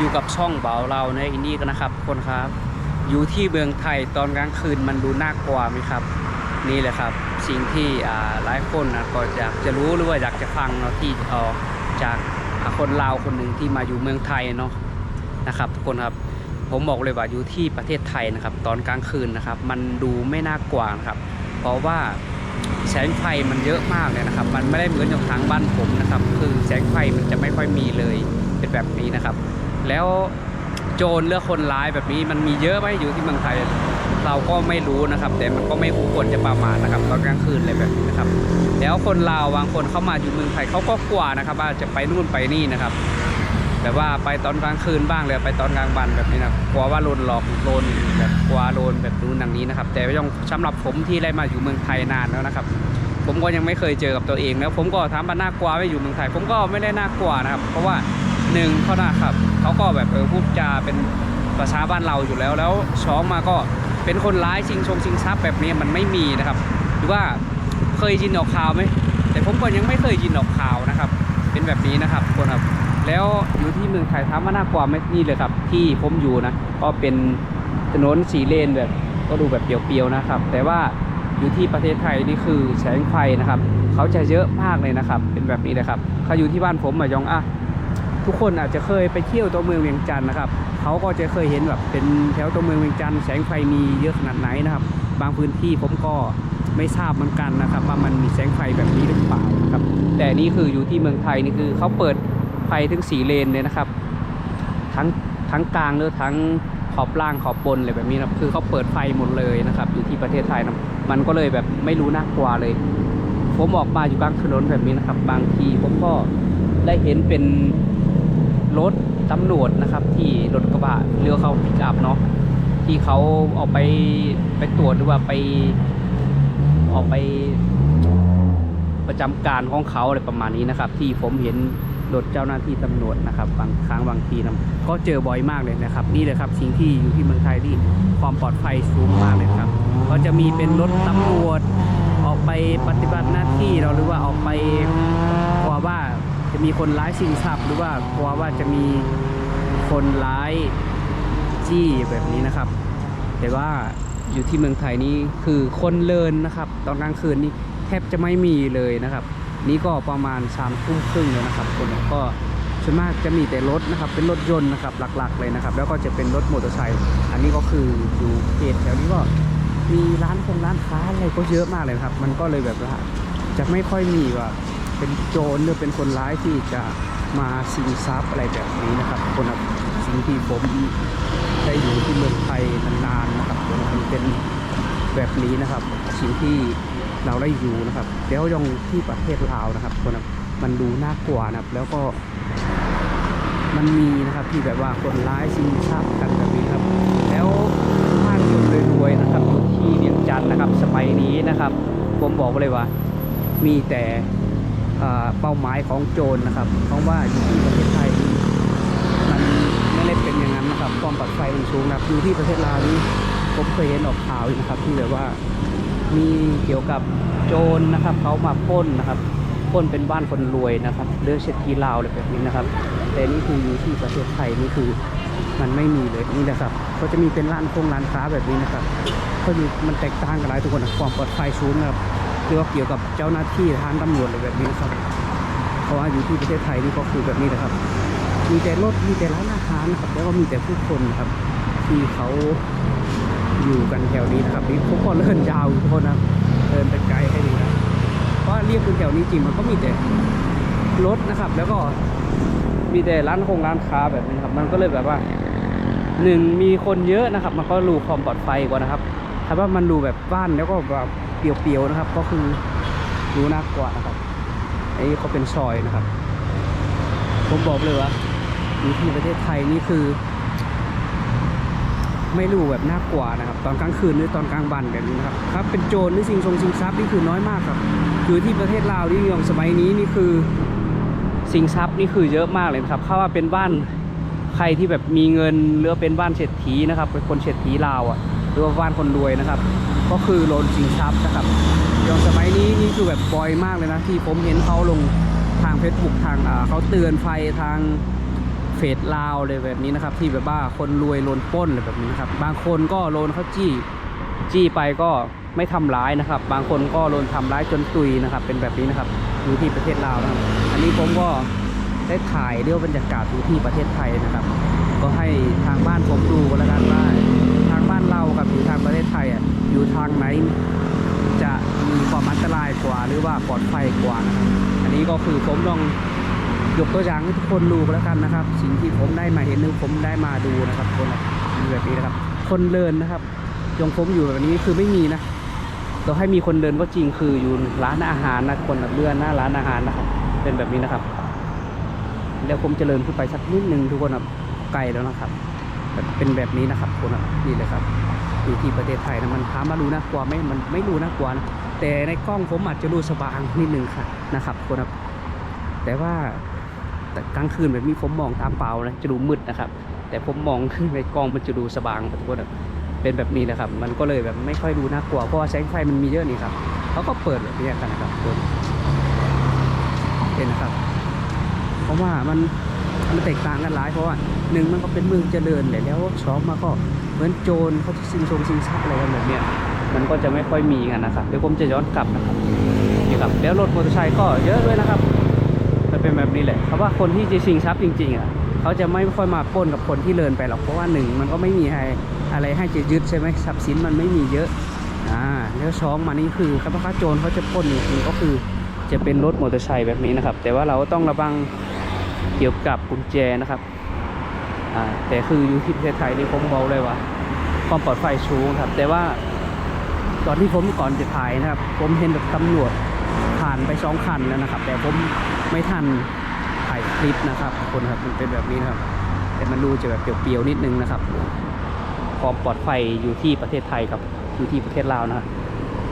อยู่กับช่องเบาเราในอินดี้กันนะครับทุกคนครับ อยู่ที่เมืองไทยตอนกลางคืนมันดูน่ากลัวไหมครับ นี่แหละครับสิ่งที่หลายคนนะก็อยากจะรู้หรือว่าอยากจะฟังเนาะที่เออจากคนลาวคนหนึ่งที่มาอยู่เมืองไทยเนาะนะครับทุกคนครับผมบอกเลยว่าอยู่ที่ประเทศไทยนะครับ ตอนกลางคืนนะครับ มันดูไม่น่ากลัวนะครับ เพราะว่าแสงไฟมันเยอะมากเลยนะครับ มันไม่ได้เหมือนอย่างทางบ้านผมนะครับ คือแสงไฟมันจะไม่ค่อยมีเลยเป็นแบบนี้นะครับ แล้วโจรเลือกคนร้ายแบบนี้มันมีเยอะไหมอยู่ที่เมืองไทย เราก็ไม่รู้นะครับ แต่มันก็ไม่ควรจะประมาทนะครับตอนกลางคืนอะไรแบบนี้นะครับ แล้วคนลาวบางคนเข้ามาอยู่เมืองไทยเขาก็กลัวนะครับ ว่าจะไปนู่นไปนี่นะครับแบบว่าไปตอนกลางคืนบ้างเลยไปตอนกลางวันแบบนี้นะกลัวว่าโดนหลอกโดนแบบกลัวโดนแบบนู้นอย่างนี้นะครับ แต่ยังสำหรับผมที่ได้มาอยู่เมืองไทยนานแล้วนะครับ ผมก็ยังไม่เคยเจอกับตัวเองแล้วผมก็ถามว่าน่ากลัวไม่อยู่เมืองไทย ผมก็ไม่ได้น่ากลัวนะครับ เพราะว่า นึ่งเขาน่าครับเขาก็แบบเออพูดจาเป็นภาษาบ้านเราอยู่แล้วแล้วสองมาก็เป็นคนร้ายชิงชงชิงทรัพย์แบบนี้มันไม่มีนะครับ หรือว่าเคยยินออกข่าวไหมแต่ผมก็ยังไม่เคยยินออกข่าวนะครับ เป็นแบบนี้นะครับคนครับแล้วอยู่ที่เมืองไทยถามว่าน่ากลัวไหมนี่เลยครับ ที่ผมอยู่นะก็เป็นถนนสีเลนแบบก็ดูแบบเปียวๆนะครับ แต่ว่าอยู่ที่ประเทศไทยนี่คือแสงไฟนะครับ เขาจะเยอะมากเลยนะครับ เป็นแบบนี้นะครับเขาอยู่ที่บ้านผมอะยองอะ ทุกคนอาจจะเคยไปเที่ยวตัวเมืองเวียงจันทร์นะครับเขาก็จะเคยเห็นแบบเป็นแถวตัวเมืองเวียงจันทร์แสงไฟมีเยอะขนาดไหนนะครับ บางพื้นที่ผมก็ไม่ทราบเหมือนกันนะครับ ว่ามันมีแสงไฟแบบนี้หรือเปล่าครับ แต่นี่คืออยู่ที่เมืองไทยนี่คือเขาเปิดไฟถึงสีเลนเลยนะครับ ทั้งทั้งกลางหรือทั้งขอบล่างขอบบนอะไรแบบนี้นะคือเขาเปิดไฟหมดเลยนะครับ อยู่ที่ประเทศไทยนะมันก็เลยแบบไม่รู้น่ากลัวเลย ผมออกมาอยู่กลางถนนแบบนี้นะครับ บางทีผมก็ได้เห็นเป็น รถตำรวจนะครับ ที่รถกระบะเรือเขาพิกอัพเนาะที่เขาออกไปไปตรวจหรือว่าไป ออกไปประจำการของเขาอะไรประมาณนี้นะครับ ที่ผมเห็นรถเจ้าหน้าที่ตำรวจนะครับบางครั้งบางทีนะก็เจอบ่อยมากเลยนะครับ นี่เลยครับสิ่งที่อยู่ที่เมืองไทยที่ความปลอดภัยสูงมากเลยครับ ก็จะมีเป็นรถตำรวจออกไปปฏิบัติหน้าที่เราหรือว่าออกไปกลัวว่า จะมีคนร้ายชิงทรัพย์หรือว่ากลัวว่าจะมีคนร้ายจี้แบบนี้นะครับ แต่ว่าอยู่ที่เมืองไทยนี่คือคนเลินนะครับ ตอนกลางคืนนี่แทบจะไม่มีเลยนะครับ นี่ก็ประมาณสามทุ่มครึ่งแล้วนะครับ คนก็ส่วนมากจะมีแต่รถนะครับ เป็นรถยนต์นะครับหลักๆ เลยนะครับ แล้วก็จะเป็นรถมอเตอร์ไซค์อันนี้ก็คืออยู่เขตแถวนี้ก็มีร้านคงร้านค้าอะไรก็เยอะมากเลยครับ มันก็เลยแบบว่าจะไม่ค่อยมีว่า เป็นโจรหรือเป็นคนร้ายที่จะมาสิงทรัพย์อะไรแบบนี้นะครับคนครับสิ่งที่ผมได้อยู่ที่เมืองไทยนานๆนะครับมันเป็นแบบนี้นะครับ สิ่งที่เราได้อยู่นะครับแล้วยังที่ประเทศลาวนะครับคนมันดูน่ากลัวนะครับ แล้วก็มันมีนะครับที่แบบว่าคนร้ายชิงทรัพย์กันแบบนี้ครับ แล้วบ้านคนรวยๆนะครับที่เวียงจันทร์นะครับ สมัยนี้นะครับ ผมบอกเลยว่า มีแต่ เป้าหมายของโจรนะครับ เพราะว่าอยู่ที่ประเทศไทยมันไม่ได้เป็นอย่างนั้นนะครับความปลอดภัยมันสูงนะครับอยู่ที่ประเทศลาวนี้ผมเคยเห็นออกข่าวนะครับ ที่แบบว่ามีเกี่ยวกับโจรนะครับเขามาปล้นนะครับปล้นเป็นบ้านคนรวยนะครับเลือกเศรษฐีลาวอะไรแบบนี้นะครับ แต่นี่คืออยู่ที่ประเทศไทยนี่คือมันไม่มีเลยนี่นะครับก็จะมีเป็นร้านคงร้านค้าแบบนี้นะครับก็อยู่มันแตกต่างกันหลายทุกคนนะความปลอดภัยสูงนะครับ เกี่ยวกับเกี่ยวกับเจ้าหน้าที่ทางตำรวจอะไรแบบนี้นะครับ เพราะว่าอยู่ที่ประเทศไทยนี่ก็คือแบบนี้นะครับ มีแต่รถมีแต่ร้านอาหารนะครับ แล้วก็มีแต่ผู้คนนะครับ ที่เขาอยู่กันแถวนี้นะครับนี่ผมก็เดินยาวทุกคนนะครับเดินไปไกลให้ดูนะเพราะเรียกคือแถวนี้จริงมันก็มีแต่รถนะครับ แล้วก็มีแต่ร้านคงร้านค้าแบบนี้ครับ มันก็เลยแบบว่าหนึ่งมีคนเยอะนะครับ มันก็รูความปลอดภัยกว่านะครับถ้าว่ามันดูแบบบ้านแล้วก็แบบ เปรียวๆนะครับ ก็คือดูน่ากลัวนะครับไอ้เขาเป็นซอยนะครับ ผมบอกเลยว่าอยู่ที่ประเทศไทยนี่คือ ไม่รู้แบบน่ากลัวนะครับ ตอนกลางคืนหรือตอนกลางวันแบบนี้นะครับครับ เป็นโจรหรือสิ่งทรงสิ่งทรัพย์นี่คือน้อยมากครับอยู่ที่ประเทศลาวที่อย่างสมัยนี้นี่คือสิ่งทรัพย์นี่คือเยอะมากเลยครับถ้าว่าเป็นบ้านใครที่แบบมีเงินหรือเป็นบ้านเศรษฐีนะครับ เป็นคนเศรษฐีลาวอะหรือว่าบ้านคนรวยนะครับ ก็คือโลนสิ่งทรัพย์นะครับอย่างสมัยนี้นี่คือแบบบ่อยมากเลยนะที่ผมเห็นเขาลงทาง Facebook ทางเขาเตือนไฟทางเฟดลาวเลยแบบนี้นะครับ ที่แบบว่าคนรวยโลนป้นอะไรแบบนี้นะครับ บางคนก็โลนเขาจี้จี้ไปก็ไม่ทำร้ายนะครับ บางคนก็โดนทำร้ายจนตุยนะครับ เป็นแบบนี้นะครับอยู่ที่ประเทศลาวนะครับ อันนี้ผมก็ได้ถ่ายเรียกว่าบรรยากาศอยู่ที่ประเทศไทยนะครับ ก็ให้ทางบ้านผมดูก็แล้วกันว่า เรากับอยู่ทางประเทศไทยอะอยู่ทางไหนจะมีความอันตรายกว่าหรือว่าปลอดภัยกว่านะครับอันนี้ก็คือผมลองยกตัวอย่างให้ทุกคนดูแล้วกันนะครับ สิ่งที่ผมได้มาเห็นหรือผมได้มาดูนะครับคนแบบนี้นะครับ คนเดินนะครับยงผมอยู่แบบนี้คือไม่มีนะต่อให้มีคนเดินก็จริงคืออยู่ร้านอาหารนะคนแบบเลื่อนหน้าร้านอาหารนะครับ เป็นแบบนี้นะครับ แล้วผมจะเดินขึ้นไปสักนิดนึงทุกคนครับไกลแล้วนะครับ เป็นแบบนี้นะครับคนนี่เลยครับอยู่ที่ประเทศไทยนะมันถามมารู้น่ากลัวไหมมันไม่รู้น่ากลัวนะแต่ในกล้องผมอาจจะรู้สว่างนิดนึงค่ะนะครับคนครับแต่ว่าแต่กลางคืนแบบนี้ผมมองตามเปล่านะจะดูมืดนะครับ แต่ผมมองในกล้องมันจะดูสว่างทุกคนเป็นแบบนี้นะครับ มันก็เลยแบบไม่ค่อยดูน่ากลัวเพราะว่าแสงไฟมันมีเยอะนี่ครับเขาก็เปิดแบบนี้กันนะครับคนเห็นนะครับ เพราะว่ามัน มันแตกต่างกันหลายเพราะว่าหนึ่งมันก็เป็นเมืองเจริญและแล้วสองมาก็เหมือนโจรเขาจะซิงชงซิงซับอะไรกันแบบเนี้ยมันก็จะไม่ค่อยมีกันนะครับเดี๋ยวผมจะย้อนกลับนะครับนี่ครับแล้วรถมอเตอร์ไซค์ก็เยอะด้วยนะครับมันเป็นแบบนี้แหละเพราะว่าคนที่จะชิงทรัพย์จริงๆอะเขาจะไม่ค่อยมาป้นกับคนที่เดินไปหรอกเพราะว่าหนึ่งมันก็ไม่มีอะไรอะไรให้จะยึดใช่ไหมทรัพย์สินมันไม่มีเยอะอ่าแล้วสองมานี่คือครับว่าโจรเขาจะป้นจริงๆก็คือจะเป็นรถมอเตอร์ไซค์แบบนี้นะครับแต่ว่าเราต้องระวัง เกี่ยวกับกุญแจนะครับแต่คืออยู่ที่ประเทศไทยนี่ผมบอกเลยว่า ความปลอดภัยสูงครับ แต่ว่าตอนที่ผมก่อนจะถ่ายนะครับ ผมเห็นแบบตำรวจผ่านไปสองคันแล้วนะครับ แต่ผมไม่ทันถ่ายคลิปนะครับคนครับมันเป็นแบบนี้นครับ แต่มันดูจะแบบเปรียวๆนิดนึงนะครับ ความปลอดภัยอยู่ที่ประเทศไทยกับอยู่ที่ประเทศลาวนะครับ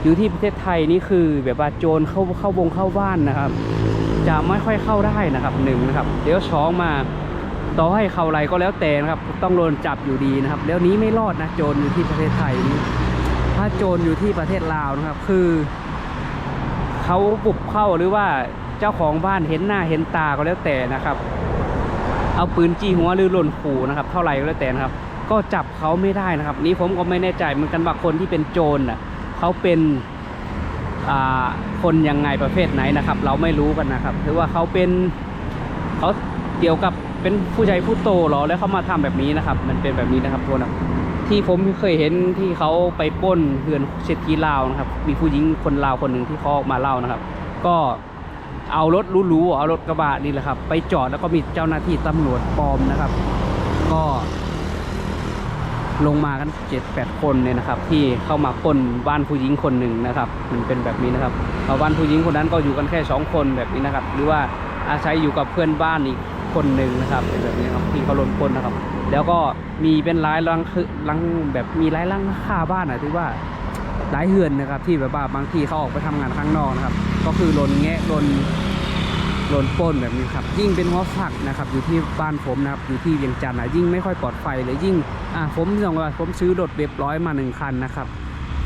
อยู่ที่ประเทศไทยนี่คือแบบว่าโจรเข้าเข้าวงเข้าบ้านนะครับ จะไม่ค่อยเข้าได้นะครับหนึ่งนะครับเดี๋ยวช้องมาต่อให้เข้าอะไรก็แล้วแต่นะครับ ต้องโดนจับอยู่ดีนะครับแล้วนี้ไม่รอดนะโจรอยู่ที่ประเทศไทยนี้ถ้าโจรอยู่ที่ประเทศลาวนะครับ คือเขาบุกเข้าหรือว่าเจ้าของบ้านเห็นหน้าเห็นตาก็แล้วแต่นะครับ เอาปืนจี้หัวหรือหล่นขู่นะครับ เท่าไหร่ก็แล้วแต่นะครับ ก็จับเขาไม่ได้นะครับ นี้ผมก็ไม่แน่ใจเหมือนกันว่าคนที่เป็นโจรน่ะเขาเป็น คนยังไงประเภทไหนนะครับ เราไม่รู้กันนะครับหรือว่าเขาเป็นเขาเกี่ยวกับเป็นผู้ใหญ่ผู้โตเหรอแล้วเขามาทำแบบนี้นะครับ มันเป็นแบบนี้นะครับทุกคนครับที่ผมเคยเห็นที่เขาไปป้นเฮือนเศรษฐีลาวนะครับ มีผู้หญิงคนลาวคนหนึ่งที่เขาออกมาเล่านะครับ ก็เอารถหรูๆเอารถกระบะนี่แหละครับ ไปจอดแล้วก็มีเจ้าหน้าที่ตำรวจปลอมนะครับ ก็ ลงมากันเจ็ดแปดคนเนี่ยนะครับ ที่เข้ามาปนบ้านผู้หญิงคนหนึ่งนะครับ มันเป็นแบบนี้นะครับบ้านผู้หญิงคนนั้นก็อยู่กันแค่สองคนแบบนี้นะครับ หรือว่าอาศัยอยู่กับเพื่อนบ้านอีกคนหนึ่งนะครับเป็นแบบนี้ครับที่เขาลนปล้นนะครับ แล้วก็มีเป็นหลายลังคือลังแบบมีหลายลังค่าบ้านอะที่ว่าหลายเฮือนนะครับ ที่แบบว่าบางทีเขาออกไปทำงานข้างนอกนะครับ ก็คือลนแงะลน โดนป้นแบบนี้ครับ ยิ่งเป็นหัวฝักนะครับ อยู่ที่บ้านผมนะครับ อยู่ที่เวียงจันทร์นะยิ่งไม่ค่อยปลอดภัยเลยยิ่ง อ่าผมที่บอกว่าผมซื้อรถเรียบร้อยมาหนึ่งคันนะครับ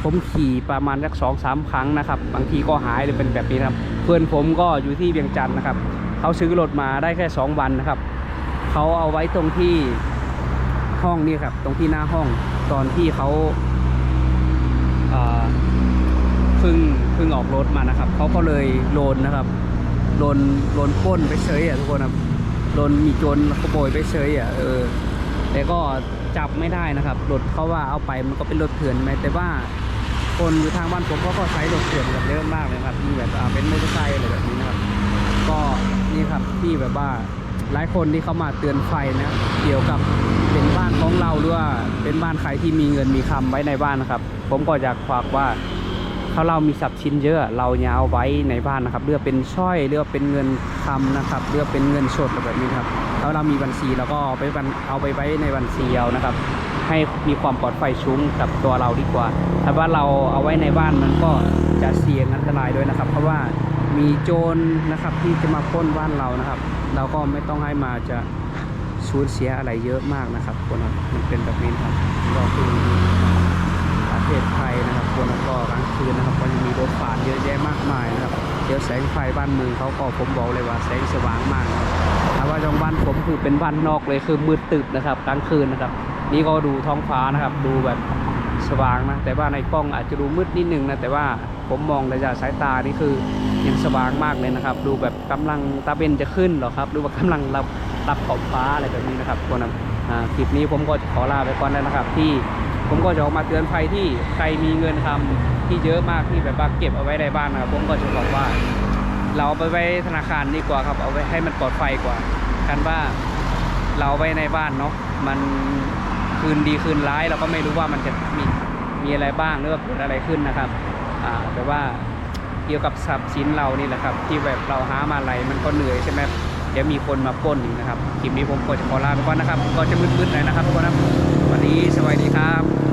ผมขี่ประมาณสักสองสามครั้งนะครับ บางทีก็หายเลยเป็นแบบนี้ครับ เพื่อนผมก็อยู่ที่เวียงจันทร์นะครับ เขาซื้อรถมาได้แค่สองวันนะครับ เขาเอาไว้ตรงที่ห้องนี่ครับ ตรงที่หน้าห้องตอนที่เขาอ่าเพิ่งเพิ่งออกรถมานะครับ เขาก็เลยโลนนะครับ โดนโดนป้นไปเฉยอะทุกคนครับโดนมีโจรขโมยไปเฉยอะเออแต่ก็จับไม่ได้นะครับรถเขาว่าเอาไปมันก็เป็นรถเถื่อนไหมแต่ว่าคนอยู่ทางบ้านผมเขาก็ใช้รถเถื่อนกันเยอะมากเลยครับมีแบบอ่าเป็นมอเตอร์ไซค์อะไรแบบนี้นะครับ ก็นี่ครับที่แบบว่าหลายคนที่เข้ามาเตือนไฟนะเกี่ยวกับเป็นบ้านของเราหรือว่าเป็นบ้านใครที่มีเงินมีคำไว้ในบ้านนะครับ ผมก็อยากฝากว่า ถ้าเรามีทรัพย์สินเยอะเราอย่าเอาไว้ในบ้านนะครับเลือกเป็นสร้อยเลือกเป็นเงินคำนะครับเลือกเป็นเงินสดแบบนี้ครับถ้าเรามีบัญชีเราก็ไปเอาไปไว้ในบัญชีเอานะครับ ให้มีความปลอดภัยสูงกับตัวเราดีกว่า ถ้าว่าเราเอาไว้ในบ้านมันก็จะเสี่ยงอันตรายด้วยนะครับ เพราะว่ามีโจรนะครับที่จะมาปล้นบ้านเรานะครับ เราก็ไม่ต้องให้มาจะสูญเสียอะไรเยอะมากนะครับคนมันเป็นแบบนี้ครับก็คือ ประเทศไทยนะ ครับคนก็กลางคืนนะครับก็ยังมีรถผ่านเยอะแยะมากมายนะครับเดี๋ยวแสงไฟบ้านเมืองเขาก็ผมบอกเลยว่าแสงสว่างมากนะครับถ้าว่าจังบ้านผมคือเป็นบ้านนอกเลยคือมืดตึบนะครับกลางคืนนะครับ นี่ก็ดูท้องฟ้านะครับดูแบบสว่างนะแต่ว่าในกล้องอาจจะดูมืดนิดนึงนะแต่ว่าผมมองระยะสายตานี่คือยังสว่างมากเลยนะครับ ดูแบบกำลังตาเบนจะขึ้นหรอครับหรือว่ากำลังรับรับขอบฟ้าอะไรแบบนี้นะครับคนนะอ่าคลิปนี้ผมก็จะขอลาไปก่อนแล้วนะครับ ที่ผมก็จะออกมาเตือนภัยที่ใครมีเงินทำ ที่เยอะมากที่แบบว่าเก็บเอาไว้ในบ้านนะครับผมก็จะบอกว่า เราเอาไปไว้ธนาคารดีกว่าครับเอาไว้ให้มันปลอดภัยกว่า กันว่าเราเอาไว้ในบ้านเนาะมันคืนดีคืนร้ายเราก็ไม่รู้ว่ามันจะมีมีอะไรบ้างหรือว่าเกิดอะไรขึ้นนะครับอ่าแต่ว่าเกี่ยวกับทรัพย์สินเรานี่แหละครับที่แบบเราหามาอะไรมันก็เหนื่อยใช่ไหมเดี๋ยวมีคนมาปล้นอีกนะครับคลิปนี้ผมก็จะขอลาไปก่อนนะครับ ก็จะมืดๆหน่อยนะครับทุกคนครับวันนี้สวัสดีครับ